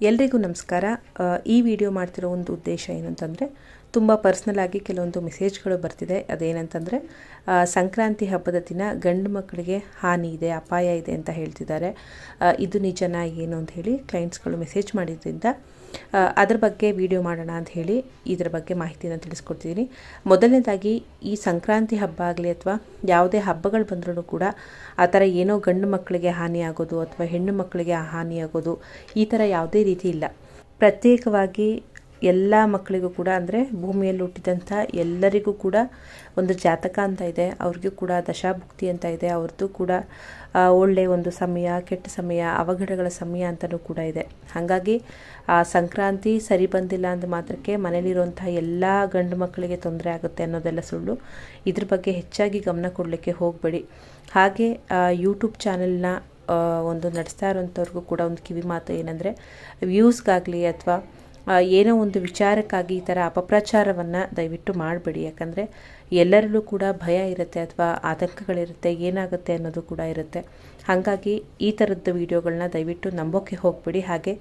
ಎಲ್ರಿಗೂ ನಮಸ್ಕಾರ. ಈ ವಿಡಿಯೋ ಮಾಡ್ತಿರೋ ಒಂದು ಉದ್ದೇಶ ಏನಂತಂದರೆ, ತುಂಬ ಪರ್ಸ್ನಲ್ ಆಗಿ ಕೆಲವೊಂದು ಮೆಸೇಜ್ಗಳು ಬರ್ತಿದೆ. ಅದೇನಂತಂದರೆ ಸಂಕ್ರಾಂತಿ ಹಬ್ಬದ ದಿನ ಗಂಡು ಮಕ್ಕಳಿಗೆ ಹಾನಿ ಇದೆ, ಅಪಾಯ ಇದೆ ಅಂತ ಹೇಳ್ತಿದ್ದಾರೆ. ಇದು ನಿಜನ, ಏನು ಅಂತ ಹೇಳಿ ಕ್ಲೈಂಟ್ಸ್ಗಳು ಮೆಸೇಜ್ ಮಾಡಿದ್ರಿಂದ ಅದ್ರ ಬಗ್ಗೆ ವಿಡಿಯೋ ಮಾಡೋಣ ಅಂತ ಹೇಳಿ ಇದ್ರ ಬಗ್ಗೆ ಮಾಹಿತಿನ ತಿಳಿಸ್ಕೊಡ್ತಿದ್ದೀನಿ ಮೊದಲನೇದಾಗಿ ಈ ಸಂಕ್ರಾಂತಿ ಹಬ್ಬ ಆಗಲಿ ಅಥವಾ ಯಾವುದೇ ಹಬ್ಬಗಳು ಬಂದ್ರೂ ಕೂಡ ಆ ಥರ ಏನೋ ಗಂಡು ಮಕ್ಕಳಿಗೆ ಹಾನಿ ಆಗೋದು ಅಥವಾ ಹೆಣ್ಣು ಮಕ್ಕಳಿಗೆ ಹಾನಿ ಆಗೋದು ಈ ಥರ ಯಾವುದೇ ರೀತಿ ಇಲ್ಲ. ಪ್ರತ್ಯೇಕವಾಗಿ ಎಲ್ಲ ಮಕ್ಕಳಿಗೂ ಕೂಡ ಅಂದರೆ ಭೂಮಿಯಲ್ಲಿ ಹುಟ್ಟಿದಂಥ ಎಲ್ಲರಿಗೂ ಕೂಡ ಒಂದು ಜಾತಕ ಅಂತ ಇದೆ. ಅವ್ರಿಗೂ ಕೂಡ ದಶಾಭುಕ್ತಿ ಅಂತ ಇದೆ. ಅವ್ರದ್ದು ಕೂಡ ಒಳ್ಳೆ ಒಂದು ಸಮಯ, ಕೆಟ್ಟ ಸಮಯ, ಅವಘಡಗಳ ಸಮಯ ಅಂತಲೂ ಕೂಡ ಇದೆ. ಹಾಗಾಗಿ, ಆ, ಸಂಕ್ರಾಂತಿ ಸರಿ ಬಂದಿಲ್ಲ ಅಂದ ಮಾತ್ರಕ್ಕೆ ಮನೇಲಿರುವಂಥ ಎಲ್ಲ ಗಂಡು ಮಕ್ಕಳಿಗೆ ತೊಂದರೆ ಆಗುತ್ತೆ ಅನ್ನೋದೆಲ್ಲ ಸುಳ್ಳು. ಇದ್ರ ಬಗ್ಗೆ ಹೆಚ್ಚಾಗಿ ಗಮನ ಕೊಡಲಿಕ್ಕೆ ಹೋಗಬೇಡಿ. ಹಾಗೆ ಯೂಟ್ಯೂಬ್ ಚಾನೆಲ್ನ ಒಂದು ನಡೆಸ್ತಾ ಇರೋಂಥವ್ರಿಗೂ ಕೂಡ ಒಂದು ಕಿವಿ ಮಾತು ಏನಂದರೆ, ವ್ಯೂಸ್ಗಾಗಲಿ ಅಥವಾ ಏನೋ ಒಂದು ವಿಚಾರಕ್ಕಾಗಿ ಈ ಥರ ಅಪಪ್ರಚಾರವನ್ನು ದಯವಿಟ್ಟು ಮಾಡಬೇಡಿ. ಯಾಕಂದರೆ ಎಲ್ಲರಲ್ಲೂ ಕೂಡ ಭಯ ಇರುತ್ತೆ ಅಥವಾ ಆತಂಕಗಳಿರುತ್ತೆ, ಏನಾಗುತ್ತೆ ಅನ್ನೋದು ಕೂಡ ಇರುತ್ತೆ. ಹಾಗಾಗಿ ಈ ಥರದ್ದು ವಿಡಿಯೋಗಳನ್ನ ದಯವಿಟ್ಟು ನಂಬೋಕ್ಕೆ ಹೋಗಬೇಡಿ. ಹಾಗೆ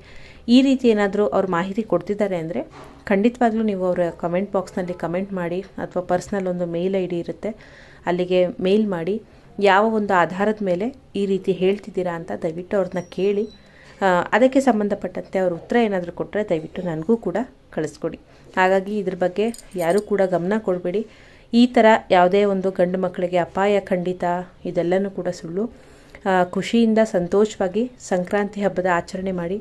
ಈ ರೀತಿ ಏನಾದರೂ ಅವ್ರು ಮಾಹಿತಿ ಕೊಡ್ತಿದ್ದಾರೆ ಅಂದರೆ ಖಂಡಿತವಾಗ್ಲೂ ನೀವು ಅವರ ಕಮೆಂಟ್ ಬಾಕ್ಸ್ನಲ್ಲಿ ಕಮೆಂಟ್ ಮಾಡಿ ಅಥವಾ ಪರ್ಸ್ನಲ್ ಒಂದು ಮೇಲ್ ಐ ಡಿ ಇರುತ್ತೆ, ಅಲ್ಲಿಗೆ ಮೇಲ್ ಮಾಡಿ ಯಾವ ಒಂದು ಆಧಾರದ ಮೇಲೆ ಈ ರೀತಿ ಹೇಳ್ತಿದ್ದೀರಾ ಅಂತ ದಯವಿಟ್ಟು ಅವ್ರನ್ನ ಕೇಳಿ ಅದಕ್ಕೆ ಸಂಬಂಧಪಟ್ಟಂತೆ ಅವರು ಉತ್ತರ ಏನಾದರೂ ಕೊಟ್ಟರೆ ದಯವಿಟ್ಟು ನನಗೂ ಕೂಡ ಕಳಿಸ್ಕೊಡಿ. ಹಾಗಾಗಿ ಇದ್ರ ಬಗ್ಗೆ ಯಾರೂ ಕೂಡ ಗಮನ ಕೊಡಬೇಡಿ. ಈ ಥರ ಯಾವುದೇ ಒಂದು ಗಂಡು ಮಕ್ಕಳಿಗೆ ಅಪಾಯ, ಖಂಡಿತ ಇದೆಲ್ಲನೂ ಕೂಡ ಸುಳ್ಳು. ಖುಷಿಯಿಂದ ಸಂತೋಷವಾಗಿ ಸಂಕ್ರಾಂತಿ ಹಬ್ಬದ ಆಚರಣೆ ಮಾಡಿ.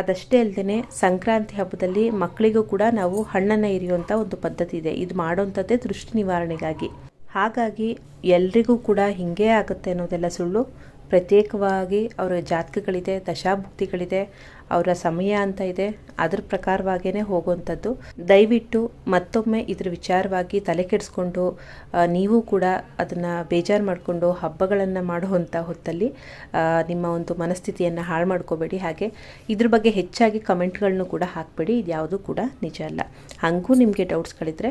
ಅದಷ್ಟೇ ಅಲ್ಲದೆ ಸಂಕ್ರಾಂತಿ ಹಬ್ಬದಲ್ಲಿ ಮಕ್ಕಳಿಗೂ ಕೂಡ ನಾವು ಹಣ್ಣನ್ನು ಇರಿಯುವಂಥ ಒಂದು ಪದ್ಧತಿ ಇದೆ. ಇದು ಮಾಡೋವಂಥದ್ದೇ ದೃಷ್ಟಿ ನಿವಾರಣೆಗಾಗಿ. ಹಾಗಾಗಿ ಎಲ್ರಿಗೂ ಕೂಡ ಹಿಂಗೇ ಆಗುತ್ತೆ ಅನ್ನೋದೆಲ್ಲ ಸುಳ್ಳು. ಪ್ರತ್ಯೇಕವಾಗಿ ಅವರ ಜಾತಕಗಳಿದೆ, ದಶಾಭುಕ್ತಿಗಳಿದೆ, ಅವರ ಸಮಯ ಅಂತ ಇದೆ. ಅದ್ರ ಪ್ರಕಾರವಾಗೇ ಹೋಗುವಂಥದ್ದು. ದಯವಿಟ್ಟು ಮತ್ತೊಮ್ಮೆ ಇದ್ರ ವಿಚಾರವಾಗಿ ತಲೆ ಕೆಡಿಸ್ಕೊಂಡು ನೀವು ಕೂಡ ಅದನ್ನು ಬೇಜಾರು ಮಾಡಿಕೊಂಡು ಹಬ್ಬಗಳನ್ನು ಮಾಡುವಂಥ ಹೊತ್ತಲ್ಲಿ ನಿಮ್ಮ ಒಂದು ಮನಸ್ಥಿತಿಯನ್ನು ಹಾಳು ಮಾಡ್ಕೋಬೇಡಿ. ಹಾಗೆ ಇದ್ರ ಬಗ್ಗೆ ಹೆಚ್ಚಾಗಿ ಕಮೆಂಟ್ಗಳನ್ನು ಕೂಡ ಹಾಕಬೇಡಿ. ಇದ್ಯಾವುದು ಕೂಡ ನಿಜ ಅಲ್ಲ. ಹಾಗೂ ನಿಮಗೆ ಡೌಟ್ಸ್ಗಳಿದ್ರೆ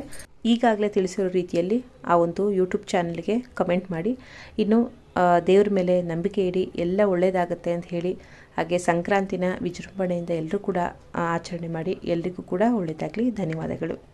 ಈಗಾಗಲೇ ತಿಳಿಸಿರೋ ರೀತಿಯಲ್ಲಿ ಆ ಒಂದು ಯೂಟ್ಯೂಬ್ ಚಾನಲ್ಗೆ ಕಮೆಂಟ್ ಮಾಡಿ. ಇನ್ನು ದೇವ್ರ ಮೇಲೆ ನಂಬಿಕೆ ಇಡಿ, ಎಲ್ಲ ಒಳ್ಳೇದಾಗುತ್ತೆ ಅಂತ ಹೇಳಿ, ಹಾಗೆ ಸಂಕ್ರಾಂತಿನ ವಿಜೃಂಭಣೆಯಿಂದ ಎಲ್ಲರೂ ಕೂಡ ಆಚರಣೆ ಮಾಡಿ, ಎಲ್ರಿಗೂ ಕೂಡ ಒಳ್ಳೆಯದಾಗಲಿ ಧನ್ಯವಾದಗಳು.